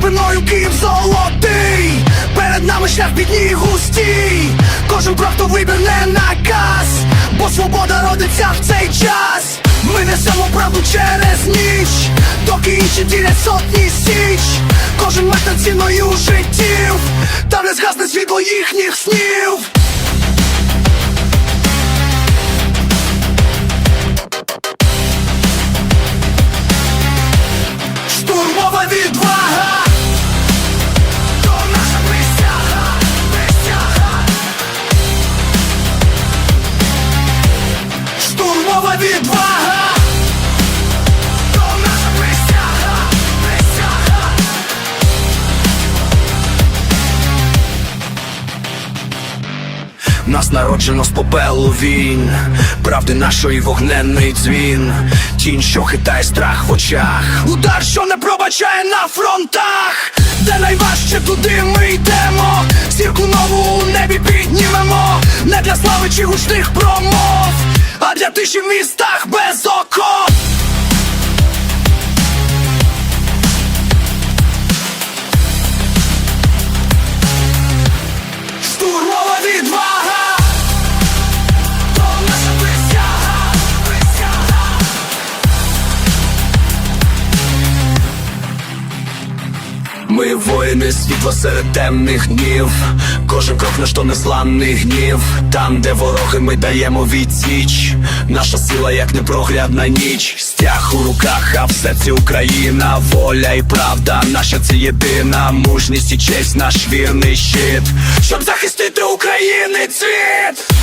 тобою Київ золотий, перед нами шлях бідній і густій, кожен крок то вибір наказ, бо свобода родиться в цей час. Ми несемо правду через ніч, доки інші ділять сотні січ, кожен метр ціною життів, та не згасне світло їхніх снів. Штурмова відвага Нас народжено з попелу війн, правди нашої вогненний дзвін, тінь, що хитає страх в очах, удар, що не пробачає на фронтах, де найважче туди ми йдемо, зірку нову у небі піднімемо, не для слави чи гучних промов, а для тиші в містах без окоп. Ми воїни світла серед темних днів. Кожен крок наш то незламний гнів. Там, де вороги, ми даємо відсіч. Наша сила, як непроглядна ніч. Стяг у руках, а в серці Україна. Воля і правда, наша це єдина Мужність і честь, наш вірний щит. Щоб захистити України цвіт